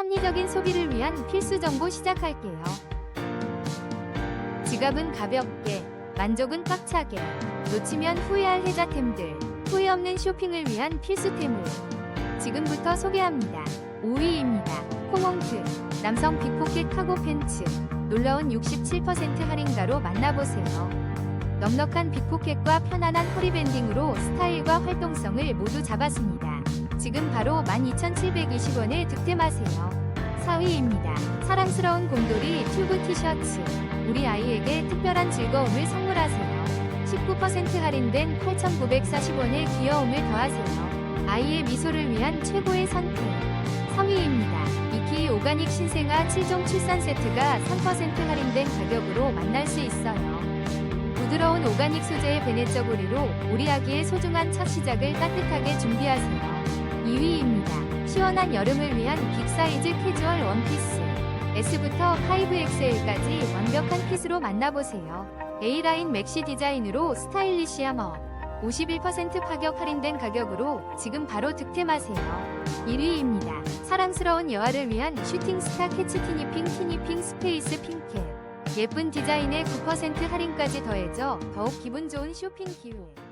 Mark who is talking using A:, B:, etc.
A: 합리적인 소비를 위한 필수 정보 시작할게요. 지갑은 가볍게, 만족은 꽉차게, 놓치면 후회할 혜자템들, 후회 없는 쇼핑을 위한 필수템을 지금부터 소개합니다. 5위입니다. 코몽트 남성 빅포켓 카고 팬츠 놀라운 67% 할인가로 만나보세요. 넉넉한 빅포켓과 편안한 허리밴딩으로 스타일과 활동성을 모두 잡았습니다. 지금 바로 12,720원에 득템하세요. 4위입니다. 사랑스러운 곰돌이 튜브 티셔츠. 우리 아이에게 특별한 즐거움을 선물하세요. 19% 할인된 8,940원의 귀여움을 더하세요. 아이의 미소를 위한 최고의 선택. 3위입니다. 이키 오가닉 신생아 7종 출산 세트가 3% 할인된 가격으로 만날 수 있어요. 부드러운 오가닉 소재의 베네쩌 고리로 우리 아기의 소중한 첫 시작을 따뜻하게 준비하세요. 2위입니다. 시원한 여름을 위한 빅사이즈 캐주얼 원피스. S부터 5XL까지 완벽한 핏으로 만나보세요. A라인 맥시 디자인으로 스타일리시함업. 51% 파격 할인된 가격으로 지금 바로 득템하세요. 1위입니다. 사랑스러운 여아를 위한 슈팅스타 캐치 티니핑 티니핑 스페이스 핑캡. 예쁜 디자인에 9% 할인까지 더해져 더욱 기분 좋은 쇼핑 기회.